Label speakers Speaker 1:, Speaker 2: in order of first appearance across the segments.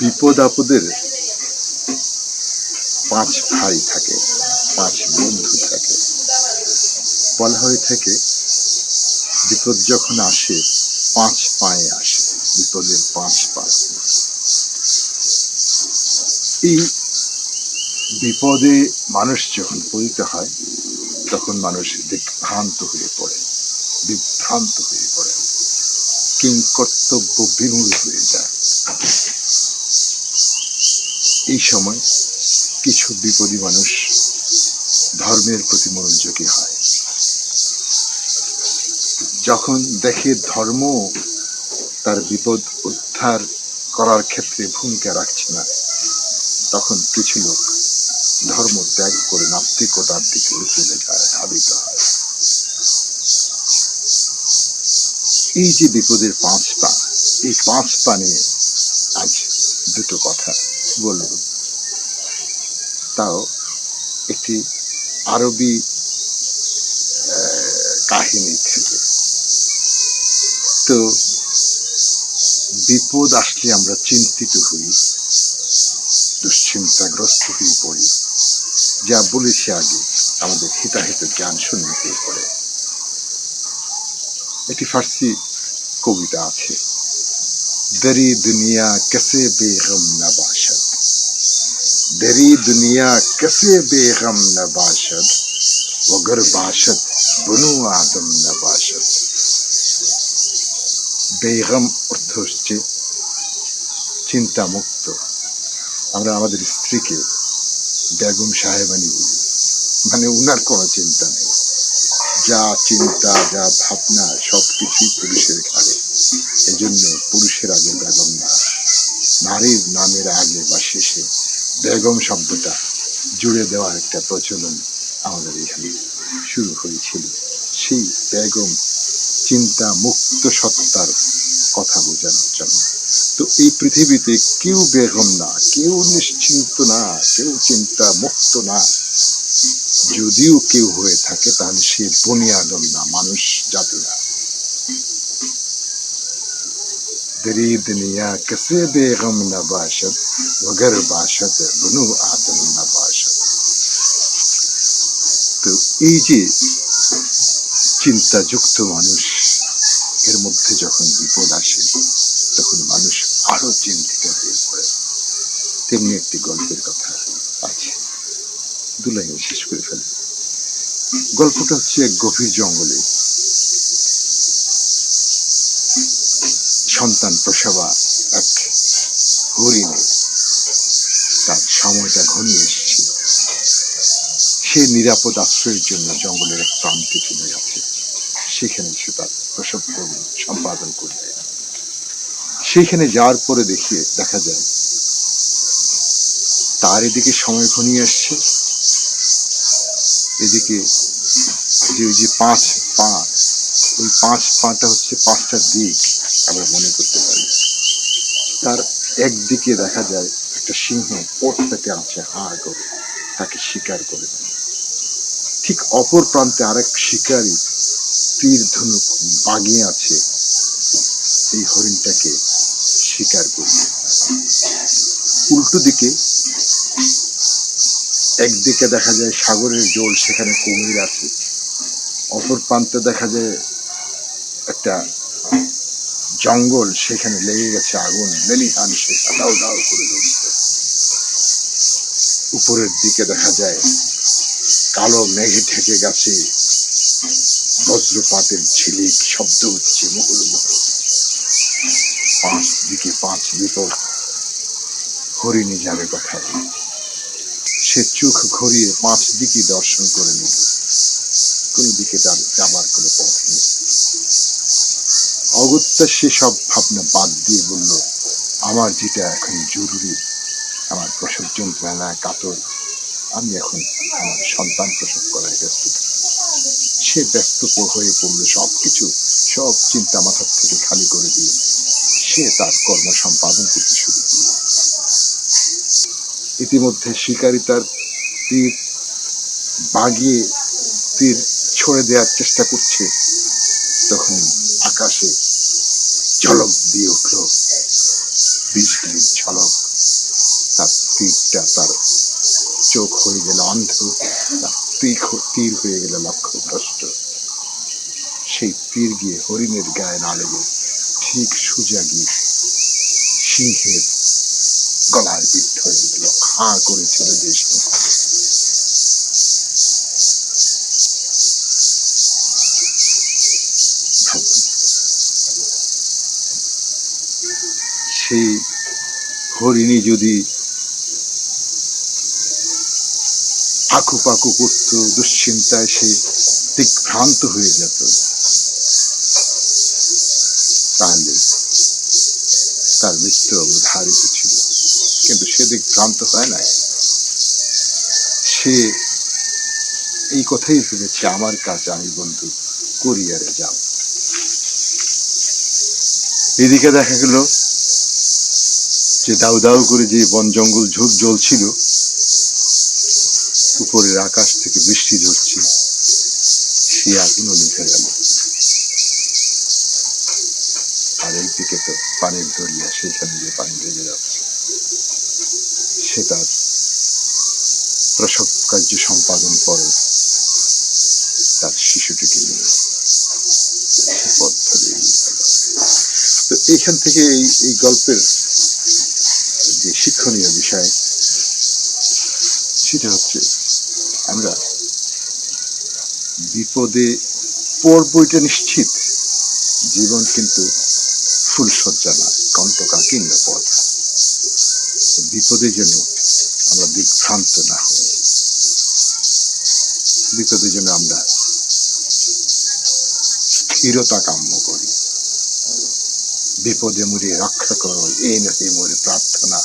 Speaker 1: বিপদ আপদের পাঁচ ভাই থাকে, পাঁচ বন্ধু থাকে। বলা হয়ে থাকে, বিপদ যখন আসে, পাঁচ পায়ে আসে, বিপদের পাঁচ পা। এই বিপদে মানুষ যখন পতিত হয়, তখন মানুষ বিভ্রান্ত হয়ে পড়ে, বিভ্রান্ত হয়ে পড়ে। কিং কর্তব্য বিমূল হয়ে যায়। এই সময় কিছু বিপদী মানুষ ধর্মের প্রতি মনোযোগী হয়। যখন দেখে ধর্ম তার বিপদ উদ্ধার করার ক্ষেত্রে ভূমিকা রাখছে না, তখন কিছু লোক ধর্ম ত্যাগ করে নাস্তিকতার দিকে চলে যায়, ধাবিত হয়। এই যে বিপদের পাঁচ পা, এই পাঁচ নিয়ে আজ দুটো কথা। বলব তাও একটি আরবি কাহিনী থেকে। তো বিপদ আসলে আমরা চিন্তিত হই, দুশ্চিন্তাগ্রস্ত হয়ে পড়ি। যা বলেছি আগে, আমাদের হিতাহিত জ্ঞান শূন্য হয়ে পড়ে। একটি ফার্সি কবিতা আছে, দরি দুনিয়া কেসে বেগম دری دنیا کسے بے غم نباشد وگر باشد, بنو آدم نباشد বেগম অর্থ হচ্ছে চিন্তামুক্ত আমরা আমাদের স্ত্রীকে বেগম সাহেবানি বলি মানে উনার কোনো চিন্তা নেই যা চিন্তা যা ভাবনা সব কিছুই পুরুষের ঘাড়ে এজন্য পুরুষের আগে বেগম না নারীর নামের আগে বা শেষে বেগম শব্দটা জুড়ে দেওয়ার একটা প্রচলন আমাদের এখানে শুরু হয়েছিল। সেই বেগম চিন্তা মুক্ত সত্তার কথা বোঝানোর জন্য। তো এই পৃথিবীতে কেউ বেগম না, কেউ নিশ্চিন্ত না, কেউ চিন্তা মুক্ত না। যদিও কেউ হয়ে থাকে, তাহলে সে বনিয়াদম না মানুষ জাতি না دری دنیا کسی بی غم نباشد, وگر باشد, بنو آدم نباشد۔ তো এই যে চিন্তাযুক্ত মানুষ এর মধ্যে যখন বিপদ আসে তখন মানুষ আরও চিন্তিত হয়ে পড়ে তেমনি একটি গল্পের কথা আছে দুলাইনে শেষ করে ফেলে গল্পটা হচ্ছে এক গভীর জঙ্গলে সন্তান প্রসবা এক হরিণে। তার সময়টা ঘনিয়ে এসেছে সে নিরাপদ আশ্রয়ের জন্য জঙ্গলের এক প্রান্তে চলে গেছে। সেখানে সে তার প্রসব কর্ম সম্পাদন করবে। সেখানে যাওয়ার পরে দেখিয়ে দেখা যায়, তার এদিকে সময় ঘনিয়ে আসছে। এদিকে যে ওই যে পাঁচ পা, ওই পাঁচ পাটা হচ্ছে পাঁচটা দিক। আমরা মনে করতে পারি। তার একদিকে দেখা যায় একটা সিংহ পেতে আছে হাড় করে তাকে শিকার করে ঠিক অপর প্রান্তে আরেক শিকারী তীর ধনুক বাগিয়ে আছে, এই হরিণটাকে শিকার করবে উল্টো দিকে একদিকে দেখা যায় সাগরের জল, সেখানে কুমির আছে। অপর প্রান্তে দেখা যায় একটা জঙ্গল সেখানে লেগে গেছে আগুন। লেলিহান সে দাও দাও করে জ্বলছে উপরের দিকে দেখা যায়, কালো মেঘে ঢেকে গেছে। বজ্রপাতের ঝিলিক শব্দ হচ্ছে মুহুর মুহুর পাঁচ দিকে পাঁচ বিপদ হরিণী যাবে কোথায়? সে চোখ ঘুরিয়ে পাঁচ দিকে দর্শন করে নিল। কোন দিকে তার যাবার কোনো পথ নেই। অগত্যা সে সব ভাবনা বাদ দিয়ে বলল, আমার যেটা এখন জরুরি, আমার প্রসব যন্ত্রণা কাতর, আমি এখন আমার সন্তান প্রসব করায় ব্যস্ত সে ব্যস্ত হয়ে পড়ল সব কিছু সব চিন্তা মাথার থেকে খালি করে দিয়ে সে তার কর্ম সম্পাদন করতে শুরু করল। ইতিমধ্যে শিকারী তার তীর বাগিয়ে তীর ছড়ে দেওয়ার চেষ্টা করছে। তখন আকাশে ঝলক দিয়ে উঠল। বিজলির ঝলক, তার তীরটা তার চোখ হয়ে গেল অন্ধ, তার তীর তীর হয়ে গেল লক্ষ্য ভ্রষ্ট সেই তীর গিয়ে হরিণের গায়ে না লেগে ঠিক সোজা গিয়ে সিংহের গলায় বিদ্ধ হয়ে গেল, হাঁ করেছিল যে সিংহ সেই হরিণী যদি আঁকু পাকু করতো, দুশ্চিন্তায় সে দিকভ্রান্ত হয়ে যেত। তাহলে তার মৃত্যু অবধারিত ছিল। কিন্তু সে দিকভ্রান্ত হয় না সে এই কথাই ভেবেছে, আমার কাজ আমি বন্ধু কোরিয়ারে যাব। এদিকে দেখা গেল যে দাউ দাউ করে যে বন জঙ্গল ঝোপ জ্বলছিল, উপরের আকাশ থেকে বৃষ্টি ঝরছে, সে আগুনও নিভে গেল। আর এইদিকে তো পানির দরিয়া, সেখানে যে পানি ভেজে যাচ্ছে, সে তার প্রসব কার্য সম্পাদন করে তার শিশুটিকে নিয়ে সে পথ ধরে এগিয়ে গেল। তো এইখান থেকে এই এই গল্পের যে শিক্ষণীয় বিষয়, সেটা হচ্ছে আমরা বিপদে পড়ব নিশ্চিত। জীবন কিন্তু ফুলসজ্জা না, কণ্টকাকীর্ণ পথ। বিপদে যেন আমরা দিকভ্রান্ত না হই। বিপদে যেন আমরা স্থিরতা কাম্য করি। বিপদে মুড়ে রক্ষা করো এই নহে মোরে প্রার্থনা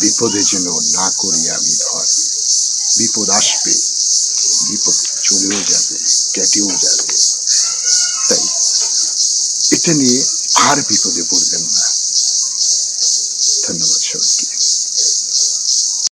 Speaker 1: বিপদে যেন না করি আমি ভয় বিপদ আসবে বিপদ চলেও যাবে কেটেও যাবে তাই এটা নিয়ে আর বিপদে পড়বেন না